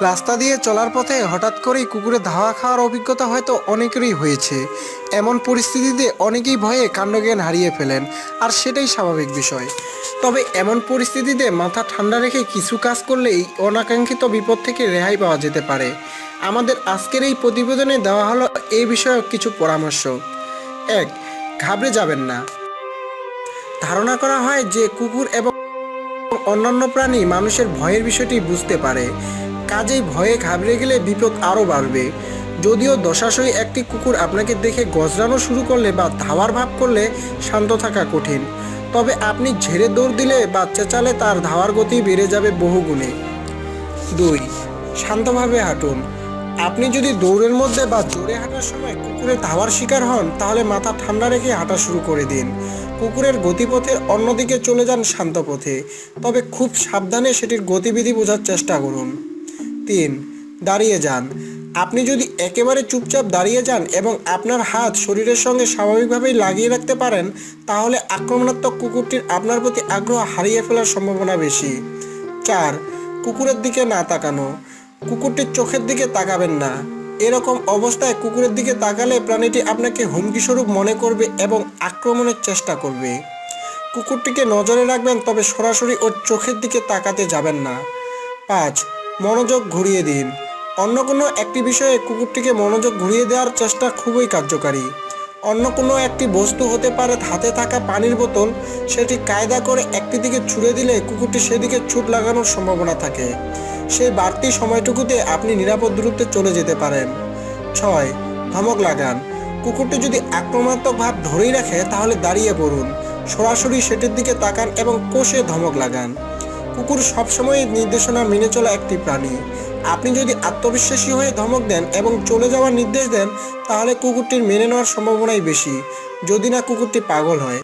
রাস্তা দিয়ে চলার পথে হঠাৎ করেই কুকুরে ধাওয়া খাওয়ার অভিজ্ঞতা হয়তো অনেকেরই হয়েছে। এমন পরিস্থিতিতে অনেকেই ভয়ে কাণ্ডজ্ঞান হারিয়ে ফেলেন, আর সেটাই স্বাভাবিক বিষয়। তবে এমন পরিস্থিতিতে মাথা ঠান্ডা রেখে কিছু কাজ করলেই অনাকাঙ্ক্ষিত বিপদ থেকে রেহাই পাওয়া যেতে পারে। আমাদের আজকের এই প্রতিবেদনে দেওয়া হলো এই বিষয়ে কিছু পরামর্শ। এক, ঘাবড়ে যাবেন না। ধারণা করা হয় যে কুকুর এবং অন্যান্য প্রাণী মানুষের ভয়ের বিষয়টি বুঝতে পারে। কাজেই ভয়ে ঘাবড়ে গেলে বিপদ আরও বাড়বে। যদিও দশাশই একটি কুকুর আপনাকে দেখে গজরানো শুরু করলে বা ধাওয়ার ভাব করলে শান্ত থাকা কঠিন। তবে আপনি ঝেড়ে দৌড় দিলে বা চেঁচালে তার ধাওয়ার গতি বেড়ে যাবে বহুগুণে। দুই, শান্তভাবে হাঁটুন। আপনি যদি দৌড়ের মধ্যে বা জোরে হাঁটার সময় কুকুরের ধাওয়ার শিকার হন, তাহলে মাথা ঠান্ডা রেখে হাঁটা শুরু করে দিন। কুকুরের গতিপথের অন্যদিকে চলে যান শান্ত পথে। তবে খুব সাবধানে সেটির গতিবিধি বোঝার চেষ্টা করুন। তিন, দাঁড়িয়ে যান। আপনি যদি একেবারে চুপচাপ দাঁড়িয়ে যান এবং আপনার হাত শরীরের সঙ্গে স্বাভাবিকভাবেই লাগিয়ে রাখতে পারেন, তাহলে আক্রমণাত্মক কুকুরটির আপনার প্রতি আগ্রহ হারিয়ে ফেলার সম্ভাবনা বেশি। চার, কুকুরের দিকে না তাকানো। কুকুরটির চোখের দিকে তাকাবেন না। এরকম অবস্থায় কুকুরের দিকে তাকালে প্রাণীটি আপনাকে হুমকিস্বরূপ মনে করবে এবং আক্রমণের চেষ্টা করবে। কুকুরটিকে নজরে রাখবেন, তবে সরাসরি ওর চোখের দিকে তাকাতে যাবেন না। পাঁচ মনোযোগ ঘুরিয়ে দিন। অন্য কোনো একটি বিষয়ে কুকুরটিকে মনোযোগ ঘুরিয়ে দেওয়ার চেষ্টা খুবই কার্যকারী। অন্য কোনো একটি বস্তু হতে পারে হাতে থাকা পানির বোতল, সেটি কায়দা করে একটি দিকে ছুড়ে দিলে কুকুরটি সেদিকে ছুট লাগানোর সম্ভাবনা থাকে। সেই বাড়তি সময়টুকুতে আপনি নিরাপদ দূরত্বে চলে যেতে পারেন। ছয়, ধমক লাগান। কুকুরটি যদি আক্রমণাত্মক ভাব ধরেই রাখে, তাহলে দাঁড়িয়ে পড়ুন। সরাসরি সেটির দিকে তাকান এবং কোষে ধমক লাগান। কুকুর সবসময় নির্দেশনা মেনে চলা একটি প্রাণী। আপনি যদি আত্মবিশ্বাসী হয়ে ধমক দেন এবং চলে যাওয়ার নির্দেশ দেন, তাহলে কুকুরটির মেনে নেওয়ার সম্ভাবনাই বেশি। যদি না, কুকুরটি পাগল হয়।